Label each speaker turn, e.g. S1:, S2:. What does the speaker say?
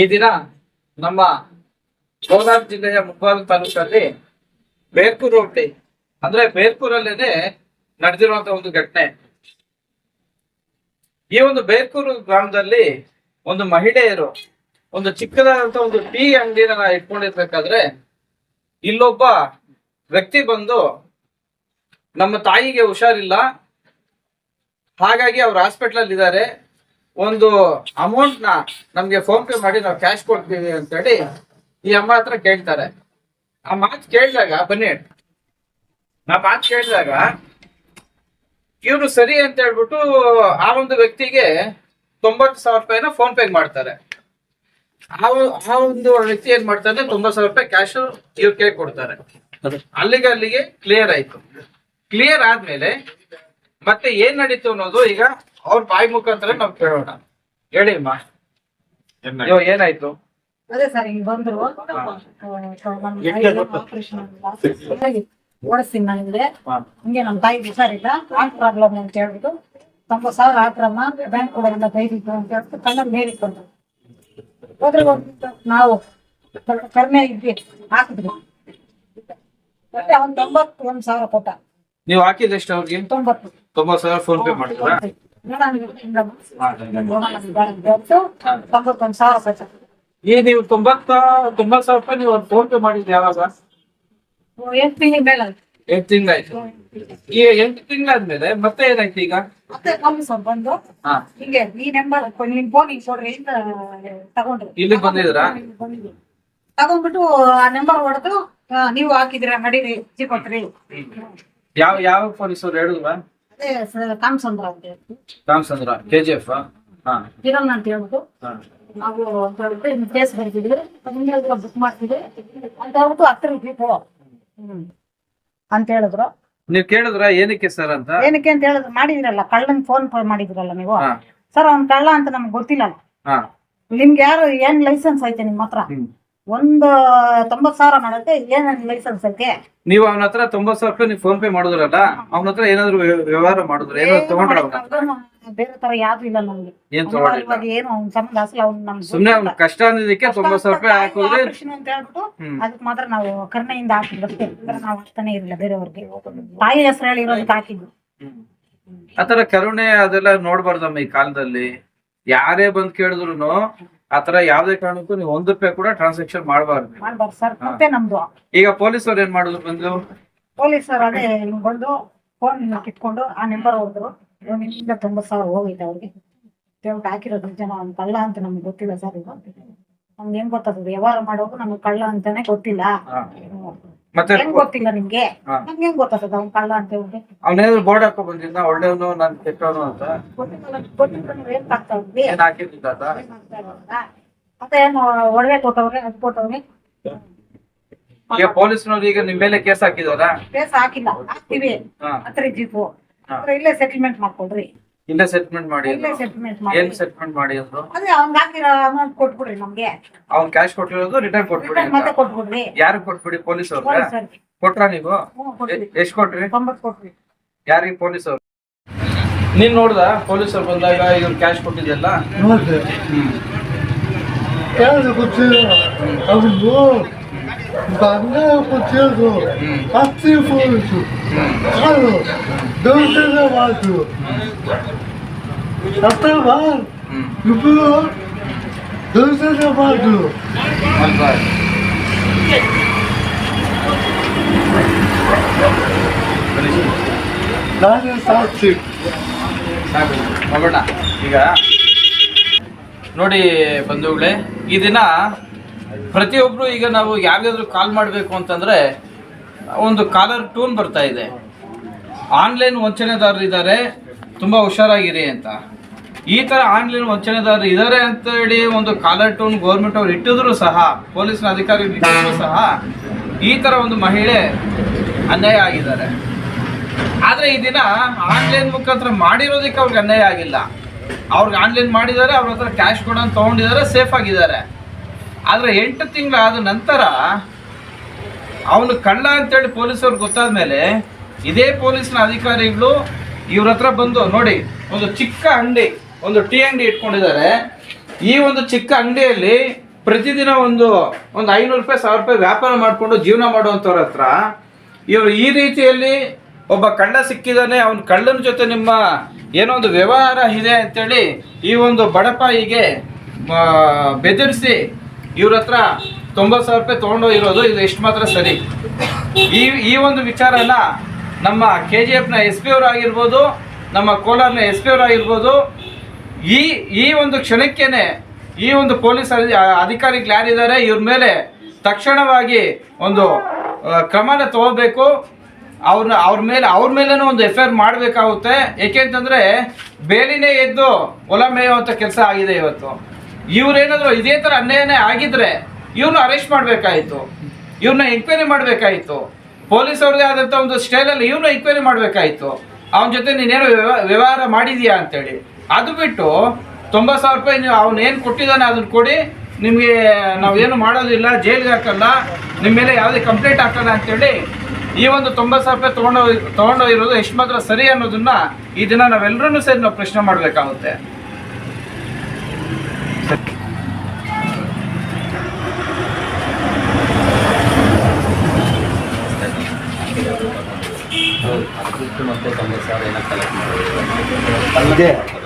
S1: ಈ ದಿನ ನಮ್ಮ ಕೋಲಾರ ಜಿಲ್ಲೆಯ ಮುಳಬಾಗಿಲು ತಾಲೂಕಲ್ಲಿ ಬೇರ್ಪುರ್ ಹೋಬಳಿ ಅಂದ್ರೆ ಬೇರ್ಪುರಲ್ಲೇನೆ ನಡೆದಿರುವಂತಹ ಒಂದು ಘಟನೆ. ಈ ಒಂದು ಬೇರ್ಕೂರು ಗ್ರಾಮದಲ್ಲಿ ಒಂದು ಮಹಿಳೆಯರು, ಒಂದು ಚಿಕ್ಕದಾದಂತ ಒಂದು ಟೀ ಅಂಗಡಿನ ಇಟ್ಕೊಂಡಿರ್ಬೇಕಾದ್ರೆ ಇಲ್ಲೊಬ್ಬ ವ್ಯಕ್ತಿ ಬಂದು ನಮ್ಮ ತಾಯಿಗೆ ಹುಷಾರಿಲ್ಲ. ಹಾಗಾಗಿ ಅವ್ರು ಹಾಸ್ಪಿಟ್ಲಲ್ಲಿ ಇದ್ದಾರೆ ಒಂದು ಅಮೌಂಟ್ನ ನಮ್ಗೆ ಫೋನ್ ಪೇ ಮಾಡಿ ನಾವು ಕ್ಯಾಶ್ ಕೊಡ್ತೀವಿ ಅಂತ ಹೇಳಿ ಈ ಅಮ್ಮ ಹತ್ರ ಕೇಳ್ತಾರೆ. ಆ ಮಾತು ಕೇಳಿದಾಗ, ಬನ್ನಿ. ನಾ ಮಾತು ಕೇಳಿದಾಗ ಇವ್ರು ಸರಿ ಅಂತ ಹೇಳ್ಬಿಟ್ಟು ಆ ಒಂದು ವ್ಯಕ್ತಿಗೆ ತೊಂಬತ್ತು ಸಾವಿರ ರೂಪಾಯಿನ ಫೋನ್ ಪೇ ಮಾಡ್ತಾರೆ. ಆ ಒಂದು ವ್ಯಕ್ತಿ ಏನ್ ಮಾಡ್ತಾರೆ ತೊಂಬತ್ತು ಸಾವಿರ ರೂಪಾಯಿ ಕ್ಯಾಶ್ ಇವ್ರ ಕೈ ಕೊಡ್ತಾರೆ. ಅಲ್ಲಿಗೆ ಅಲ್ಲಿಗೆ ಕ್ಲಿಯರ್ ಆಯ್ತು. ಕ್ಲಿಯರ್ ಆದ್ಮೇಲೆ ಮತ್ತೆ ಏನ್ ನಡೀತು ಅನ್ನೋದು ಈಗ ಅವ್ರ ಬಾಯಿ ಮುಖಾಂತರ ನಾವು ಕೇಳೋಣ. ಹೇಳಿ ಅಮ್ಮ. ಇವಾಗ ಏನಾಯ್ತು?
S2: ಅದೇ ಸರ್ ಹಿಂಗ್ ಬಂದ್ರು. ಆಪರೇಷನ್ ಓಡಿಸ್ತೀನಿ ನನಗೆ ಹಂಗೆ ನಮ್ಮ ತಾಯಿ ಹುಷಾರಿಲ್ಲ. ಹಾರ್ಟ್ ಪ್ರಾಬ್ಲಮ್ ಅಂತ ಹೇಳ್ಬಿಟ್ಟು ತಮ್ಮ ಸಾವಿರ ಹಾಕ್ರಮ್ಮ ಬ್ಯಾಂಕ್ ಕೊಡೋದ್ರಿಂದ ಕೈದಿತ್ತು ಅಂತ ಹೇಳ್ಬಿಟ್ಟು ಕಣ್ಣಲ್ಲಿ ನೀರು ಇಟ್ಕೊಂಡ್ರು. ಹೋದ್ರೆ ನಾವು ಕಡಿಮೆ ಇದ್ವಿ. ಹಾಕಿದ್ವಿ ಮತ್ತೆ ಅವ್ನ್ ತೊಂಬತ್ತು ಒಂದ್ ಸಾವಿರ ಕೊಟ್ಟ.
S1: ನೀವು ಹಾಕಿದ್ರೆ ಅವ್ರಿಗೆ?
S2: ತೊಂಬತ್ತು.
S1: ತೊಂಬತ್ತು ಸಾವಿರ ಫೋನ್ ಪೇ ಮಾಡಿದ್ರ
S2: ತೊಂಬತ್ತೊಂದು ಸಾವಿರ
S1: ಈ ನೀವು ತೊಂಬತ್ತ ತೊಂಬತ್ತು ಸಾವಿರ ರೂಪಾಯಿ ನೀವು ಫೋನ್ ಪೇ ಮಾಡಿದ್ರಿ ಯಾವಾಗ?
S2: ಎಂಟು ತಿಂಗಳ ಮೇಲೆ.
S1: ಎಂಟು ತಿಂಗಳಾಯ್ತು ಈ ಎಂಟು ತಿಂಗಳಾದ್ಮೇಲೆ ಮತ್ತೆ ಏನಾಯ್ತು ಈಗ?
S2: ಮತ್ತೆ ಪೊಲೀಸ್ ಅವ್ರು ಬಂದು
S1: ಹಾ.
S2: ಹಿಂಗೆ ಈ ನಂಬರ್ ನಿಮ್ ಫೋನ್ ಹಿಂಗ್ ಕೊಡ್ರಿ ಅಂತ ತಗೊಂಡ್ರು.
S1: ಇಲ್ಲಿ ಬಂದಿದ್ರಾ?
S2: ತಗೊಂಡ್ಬಿಟ್ಟು ಆ ನಂಬರ್ ಹೊಡೆದು ನೀವು ಹಾಕಿದ್ರೆ ನಡೀರಿ ಅರ್ಜಿ ಕೊಟ್ರಿ.
S1: ಯಾವ ಯಾವ ಪೊಲೀಸರು
S2: ಅವ್ರು ಸ- ಕಾಮಸಂದ್ರ ಅಂತ ಹೇಳ್ಬಿಟ್ಟು
S1: ರಾಮಚಂದ್ರ ಕೆ ಜಿ ಎಫ್ ಹಾ.
S2: ಕಿರಣ್ ಅಂತ ಹೇಳ್ಬಿಟ್ಟು.
S1: ಹಾ.
S2: ನಾವು ಅಂತ ಹೇಳ್ಬಿಟ್ಟು ಇನ್ನು ಕೇಸ್ ಬರ್ತಿದ್ವಿ ಬುಕ್ ಮಾಡ್ತಿದ್ವಿ ಅಂತ ಹೇಳ್ಬಿಟ್ಟು ಹತ್ತಿರ ಇದ್ದಿತ್ತು ಹ್ಮ್. ಅಂತ ಹೇಳಿದ್ರು.
S1: ನೀವ್ ಕೇಳಿದ್ರ ಏನಕ್ಕೆ ಸರ್ ಅಂತ?
S2: ಏನಕ್ಕೆ ಅಂತ ಹೇಳಿದ್ರು ಮಾಡಿದ್ರಲ್ಲ ಕಳ್ಳನ್ ಫೋನ್ ಮಾಡಿದ್ರಲ್ಲ ನೀವು?
S1: ಹಾ.
S2: ಸರ್ ಅವ್ನ್ ಕಳ್ಳ ಅಂತ ನಮ್ಗೆ ಗೊತ್ತಿಲ್ಲ
S1: ಹಾ.
S2: ನಿಮ್ಗೆ ಯಾರು ಏನ್ ಲೈಸೆನ್ಸ್ ಐತೆ ನಿಮ್ ಹತ್ರ. ಒಂದು ತೊಂಬತ್ ಸಾವಿರ ಮಾಡಕ್ಕೆ ಏನಾದ್ರು ಲೈಸೆನ್ಸ್ ಐತೆ?
S1: ನೀವು ಅವನ ಹತ್ರ ತೊಂಬತ್ ಸಾವಿರ ರೂಪಾಯಿ ನೀವು ಫೋನ್ ಪೇ ಮಾಡಿದ್ರಲ್ಲ ಅವನ ಹತ್ರ ಏನಾದ್ರು ವ್ಯ- ವ್ಯವಹಾರ ಮಾಡಿದ್ರೆ ಏನಾದ್ರು ತಗೊಂಡ್ರ ಅವನ
S2: ಏನು ಬೇರೆ ತರ ಯಾವ್ದು ಇಲ್ಲ ನಮ್ಗೆ.
S1: ಏನ್ ತಗೊಂಡಿಲ್ಲ?
S2: ಇವಾಗ ಏನು ಅವ್ನ ಸಂಬಂಧ ಅಸಲ ಅವ್ನು
S1: ಸುಮ್ನೆ ಅವ್ನ ಕಷ್ಟ ಅಂದಿದ್ದಕ್ಕೆ ತೊಂಬತ್ ಸಾವಿರ ರೂಪಾಯಿ ಹಾಕಿದ್ರೆ
S2: ಆಪರೇಷನ್ ಅಂತ ಹೇಳ್ಬಿಟ್ಟು
S1: ಹ್ಮ್.
S2: ಅದಕ್ಕೆ ಮಾತ್ರ ನಾವು ಕರ್ಣೆಯಿಂದ ಹಾಕಿದ್ವಿ ಅಷ್ಟೇ. ನಾವು ಹಾಕ್ತಾನೆ ಇರಲಿಲ್ಲ ಬೇರೆಯವ್ರಿಗೆ. ತಾಯಿ ಹೆಸರು ಹೇಳಿರೋದಕ್ಕೆ ಹಾಕಿದ್ವಿ.
S1: ಆತರ ಕರುಣೆ ಅದೆಲ್ಲ ನೋಡ್ಬಾರ್ದಮ್ಮ ಈ ಕಾಲದಲ್ಲಿ. ಯಾರೇ ಬಂದ್ ಕೇಳಿದ್ರು ಆತರ ಯಾವ್ದೇ ಕಾರಣಕ್ಕೂ ನೀವು ಒಂದ್ ರೂಪಾಯಿ ಕೂಡ ಟ್ರಾನ್ಸಾಕ್ಷನ್ ಮಾಡಬಾರ್ದು.
S2: ಮಾಡ್ಬಾರ್ದು ಸರ್ ಮತ್ತೆ ನಮ್ದು.
S1: ಈಗ ಪೊಲೀಸರು ಏನ್ ಮಾಡುದು ಬಂದು?
S2: ಪೊಲೀಸರು ಅದೇ ಹಿಂಗ್ ಬಂದು ಫೋನ್ ಕಿತ್ಕೊಂಡು ಆ ನಂಬರ್ ಹೋದ್ರು ನಿಮ್ಮಿಂದ ತುಂಬಾ ಸಾವಿರ ಹೋಗೈತೆ ಅವ್ರಿಗೆ. ಹಾಕಿರೋದು ಜನ ಅವ್ನು ಕಳ್ಳ ಅಂತ ನಮ್ಗೆ ಗೊತ್ತಿಲ್ಲ ಸರ್ ಇದು. ನಮ್ಗೆ ಏನ್ ಗೊತ್ತಾಗ್ತದೆ? ವ್ಯವಹಾರ ಮಾಡೋದು ನಮ್ಗೆ ಕಳ್ಳ ಅಂತಾನೆ ಗೊತ್ತಿಲ್ಲ.
S1: ಮತ್ತೆ
S2: ಹೆಂಗ್ ಗೊತ್ತಿಲ್ಲ ನಿಮ್ಗೆ?
S1: ಹಾ.
S2: ನಮ್ಗೆ ಹೆಂಗ್ ಗೊತ್ತಾಗ್ತದೆ ಅವ್ನು ಕಳ್ಳ ಅಂತ ಹೇಳ್ಬಿಟ್ಟು?
S1: ಅವನೇನಾದ್ರು ಬೋರ್ಡ್ ಹಾಕೋ ಬಂದಿದ್ದ ಒಳ್ಳೆಯವನು ನಾನ್ ಕೆಟ್ಟವನು ಅಂತ.
S2: ಗೊತ್ತಿಲ್ಲ ಗೊತ್ತಿಲ್ಲ ನೀವು ಏನ್ ಆಗ್ತಾ ಇದ್ವಿ
S1: ಏನ್ ಹಾಕಿದ್ದ
S2: ಏನ್ ಆಗ್ತಾ ಇರೋದಾ? ಮತ್ತೆ ಏನು ಒಡವೆ ಕೊಟ್ಟವ್ರೆ ಅದು ಕೊಟ್ಟವ್ರೆ
S1: ಈಗ ಪೊಲೀಸ್ನವ್ರು ಈಗ ನಿಮ್ ಮೇಲೆ ಕೇಸ್ ಹಾಕಿದಾರ?
S2: ಕೇಸ್ ಹಾಕಿಲ್ಲ ಹಾಕ್ತಿವಿ.
S1: ಹಾ.
S2: ಹತ್ರ ಜೀಪು
S1: ಹಾ.
S2: ಹತ್ರ ಇಲ್ಲೇ ಸೆಟಲ್ಮೆಂಟ್ ಮಾಡ್ಕೊಡ್ರಿ.
S1: ಇಲ್ಲೇ ಸೆಟ್ಲ್ಮೆಂಟ್ ಮಾಡಿ
S2: ಇಲ್ಲೇ. ಸೆಟಲ್ಮೆಂಟ್
S1: ಏನ್
S2: ಮಾಡಿ
S1: ಸೆಟ್ಲ್ಮೆಂಟ್ ಮಾಡಿ ಅಂದ್ರು?
S2: ಅದೇ ಹಾಕಿರೋ ಅಮೌಂಟ್ ಕೊಟ್ಬಿಡ್ರಿ ನಮ್ಗೆ.
S1: ಅವ್ನ್ ಕ್ಯಾಶ್ ಕೊಟ್ಟಿರೋದು ರಿಟರ್ನ್ ಕೊಟ್ಬಿಡಿ
S2: ರಿಟರ್ನ್ ಮತ್ತೆ ಕೊಟ್ಬಿಡ್ರಿ.
S1: ಯಾರಿಗೆ ಕೊಟ್ಬಿಡಿ? ಪೊಲೀಸ್ ಅವ್ರಿಗೆ ಕೊಟ್ರ ನೀವು?
S2: ಹ್ಞೂ
S1: ಎಷ್ಟ್ ಕೊಟ್ರಿ?
S2: ತೊಂಬತ್ತು ಕೊಟ್ರಿ
S1: ಯಾರಿಗೆ? ಪೊಲೀಸ್ ಅವ್ರು ನೀನ್ ನೋಡ್ದ ಪೊಲೀಸ್ ಅವ್ರು ಬಂದಾಗ ಇವ್ರು ಕ್ಯಾಶ್ ಕೊಟ್ಟಿದ್ಯಲ್ಲ
S3: ನೋಡಿದೆ.
S1: ಹ್ಮ್.
S3: ಯಾರು ಗೊತ್ತಿಲ್ಲ. ಅವನು ಬಂದ ಗೊತ್ತಿರೋದು ಹತ್ತಿ ಪೊಲೀಸು ಕಾಲು ದೌರ್ಜನ್ಯ ಮಾಡಿದ್ರು
S1: ಹ್ಮ್
S3: ಇಬ್ಬರು
S1: ಈಗ ನೋಡಿ ಬಂಧುಗಳೇ ಈ ದಿನ ಪ್ರತಿಯೊಬ್ರು ಈಗ ನಾವು ಯಾರಿಗಾದ್ರೂ ಕಾಲ್ ಮಾಡಬೇಕು ಅಂತಂದ್ರೆ ಒಂದು ಕಾಲರ್ ಟೂನ್ ಬರ್ತಾ ಇದೆ. ಆನ್ಲೈನ್ ವಂಚನೆದಾರರು ತುಂಬ ಹುಷಾರಾಗಿರಿ ಅಂತ. ಈ ಥರ ಆನ್ಲೈನ್ ವಂಚನೆದಾರರು ಇದ್ದಾರೆ ಅಂತ ಹೇಳಿ ಒಂದು ಕಾಲರ್ ಟೂನ್ ಗೌರ್ಮೆಂಟ್ ಅವ್ರು ಇಟ್ಟಿದ್ರು ಸಹ ಪೊಲೀಸ್ನ ಅಧಿಕಾರಿಗಳು ಇಟ್ಟಿದ್ರು ಸಹ, ಈ ಥರ ಒಂದು ಮಹಿಳೆ ಅನ್ಯಾಯ ಆಗಿದ್ದಾರೆ. ಆದರೆ ಈ ದಿನ ಆನ್ಲೈನ್ ಮುಖಾಂತರ ಮಾಡಿರೋದಕ್ಕೆ ಅವ್ರಿಗೆ ಅನ್ಯಾಯ ಆಗಿಲ್ಲ. ಅವ್ರಿಗೆ ಆನ್ಲೈನ್ ಮಾಡಿದ್ದಾರೆ, ಅವ್ರ ಹತ್ರ ಕ್ಯಾಶ್ ಕೂಡ ತೊಗೊಂಡಿದ್ದಾರೆ ಸೇಫ್ ಆಗಿದ್ದಾರೆ. ಆದ್ರೆ ಎಂಟು ತಿಂಗಳಾದ ನಂತರ ಅವನು ಕಳ್ಳ ಅಂತೇಳಿ ಪೊಲೀಸವ್ರಿಗೆ ಗೊತ್ತಾದ ಮೇಲೆ ಇದೇ ಪೊಲೀಸ್ನ ಅಧಿಕಾರಿಗಳು ಇವ್ರ ಹತ್ರ ಬಂದು ನೋಡಿ, ಒಂದು ಚಿಕ್ಕ ಅಂಗಡಿ, ಒಂದು ಟೀ ಅಂಗಡಿ ಇಟ್ಕೊಂಡಿದ್ದಾರೆ. ಈ ಒಂದು ಚಿಕ್ಕ ಅಂಗಡಿಯಲ್ಲಿ ಪ್ರತಿದಿನ ಒಂದು ಒಂದು ಐನೂರು ರೂಪಾಯಿ, ಸಾವಿರ ರೂಪಾಯಿ ವ್ಯಾಪಾರ ಮಾಡಿಕೊಂಡು ಜೀವನ ಮಾಡುವಂಥವ್ರ ಹತ್ರ ಇವರು ಈ ರೀತಿಯಲ್ಲಿ ಒಬ್ಬ ಕಳ್ಳ ಸಿಕ್ಕಿದ್ದಾನೆ, ಅವನ ಕಳ್ಳನ ಜೊತೆ ನಿಮ್ಮ ಏನೋ ಒಂದು ವ್ಯವಹಾರ ಇದೆ ಅಂತೇಳಿ ಈ ಒಂದು ಬಡಪಾಯಿಗೆ ಬೆದರಿಸಿ ಇವ್ರ ಹತ್ರ ತೊಂಬತ್ತು ಸಾವಿರ ರೂಪಾಯಿ ತೊಗೊಂಡೋಗಿರೋದು ಇದು ಎಷ್ಟು ಮಾತ್ರ ಸರಿ. ಈ ಈ ಒಂದು ವಿಚಾರ ವಿಚಾರನ ನಮ್ಮ ಕೆ ಜಿ ಎಫ್ನ ಎಸ್ ಪಿ ಅವರಾಗಿರ್ಬೋದು, ನಮ್ಮ ಕೋಲಾರ್ನ ಎಸ್ ಪಿ ಅವರಾಗಿರ್ಬೋದು, ಈ ಈ ಒಂದು ಕ್ಷಣಕ್ಕೇನೆ ಈ ಒಂದು ಪೊಲೀಸ್ ಅಧಿ- ಅಧಿಕಾರಿಗಳು ಯಾರಿದ್ದಾರೆ, ಇವ್ರ ಮೇಲೆ ತಕ್ಷಣವಾಗಿ ಒಂದು ಕ್ರಮನ ತಗೋಬೇಕು. ಅವ್ರನ್ನ ಅವ್ರ ಮೇಲೆ, ಅವ್ರ ಮೇಲೇ ಒಂದು ಎಫ್ ಐ ಆರ್ ಮಾಡಬೇಕಾಗುತ್ತೆ ಏಕೆಂತಂದರೆ ಬೇಲಿನೇ ಎದ್ದು ಹೊಲ ಮೇಯುವಂಥ ಕೆಲಸ ಆಗಿದೆ ಇವತ್ತು. ಇವ್ರೇನಾದ್ರು ಇದೇ ಥರ ಅನ್ಯಾಯನೇ ಆಗಿದ್ರೆ ಇವ್ರನ್ನ ಅರೆಸ್ಟ್ ಮಾಡಬೇಕಾಯಿತು. ಇವ್ರನ್ನ ಎಂಕ್ವೈರಿ ಮಾಡಬೇಕಾಯಿತು. ಪೊಲೀಸ್ ಅವ್ರದೇ ಆದಂಥ ಒಂದು ಸ್ಟೈಲಲ್ಲಿ ಇವ್ರನ್ನ ಎಂಕ್ವೈರಿ ಮಾಡಬೇಕಾಯಿತು. ಅವನ ಜೊತೆ ನೀನೇನು ವ್ಯವ- ವ್ಯವಹಾರ ಮಾಡಿದೀಯಾ ಅಂತೇಳಿ. ಅದು ಬಿಟ್ಟು ತೊಂಬತ್ತು ಸಾವಿರ ರೂಪಾಯಿ ನೀವು ಅವ್ನು ಏನು ಕೊಟ್ಟಿದ್ದಾನೆ ಅದನ್ನ ಕೊಡಿ. ನಿಮಗೆ ನಾವೇನು ಮಾಡೋದಿಲ್ಲ, ಜೈಲಿಗೆ ಹಾಕಲ್ಲ. ನಿಮ್ಮ ಮೇಲೆ ಯಾವುದೇ ಕಂಪ್ಲೇಂಟ್ ಹಾಕಲ್ಲ ಅಂತೇಳಿ ಈ ಒಂದು ತೊಂಬತ್ತು ಸಾವಿರ ರೂಪಾಯಿ ತೊಗೊಂಡೋ ತೊಗೊಂಡೋಗಿರೋದು ಎಷ್ಟು ಮಾತ್ರ ಸರಿ ಅನ್ನೋದನ್ನ ಈ ದಿನ ನಾವೆಲ್ಲರೂ ಸೇರಿ ನಾವು ಪ್ರಶ್ನೆ ಮಾಡಬೇಕಾಗುತ್ತೆ.
S4: ಮತ್ತೆ